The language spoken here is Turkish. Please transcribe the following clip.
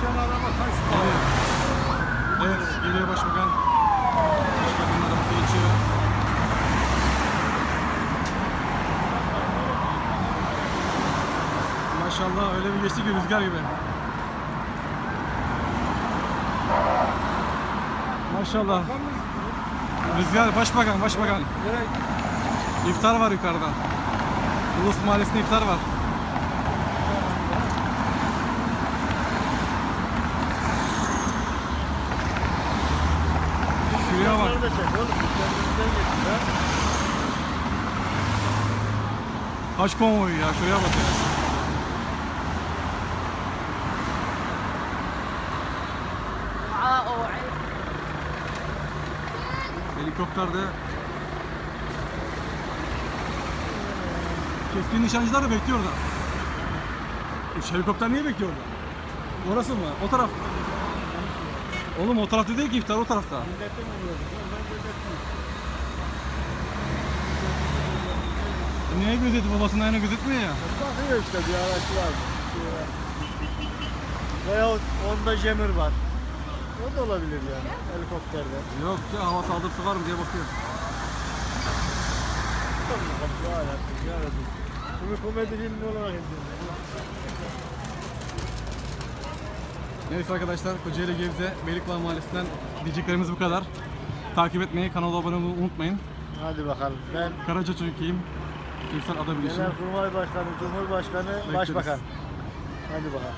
Geçen araba taş Evet. Evet, geliyor başbakan. Başbakanın arabası geçiyor. Maşallah öyle bir geçti ki rüzgar gibi. Maşallah. Rüzgar, başbakan, başbakan. İftar var yukarıda. Ulus Mahallesi'nde iftar var. Şuraya bak. Bunları da çek oğlum. Haç konvoyu ya şuraya bak ya. Helikopterde Keskin nişancılar da bekliyor orada. Helikopter niye bekliyor orada? Orası mı? O taraf. Oğlum o tarafta değil ki iftar o tarafta. Millete mi vuruyoruz? Ondan gözetmiyor. Niye gözetiyor babasının ayağına gözetmiyor ya? Bakıyor işte bir araç var. Veyahut onda jemir var. O da olabilir yani helikopterde. Yok ya hava saldırısı var mı diye bakıyor. Ya Rabbim, ya. Bunu komedi filmi olarak izliyorum. Neyse arkadaşlar Kocaeli Gebze Beylikdüzü Mahallesi'nden diyeceklerimiz bu kadar. Takip etmeyi, kanala abone olmayı unutmayın. Hadi bakalım. Ben Karaca Çocuk'uyum. Köksal Adabilişim. Genelkurmay Başkanı, Cumhurbaşkanı, Bekleriz. Başbakan. Hadi bakalım.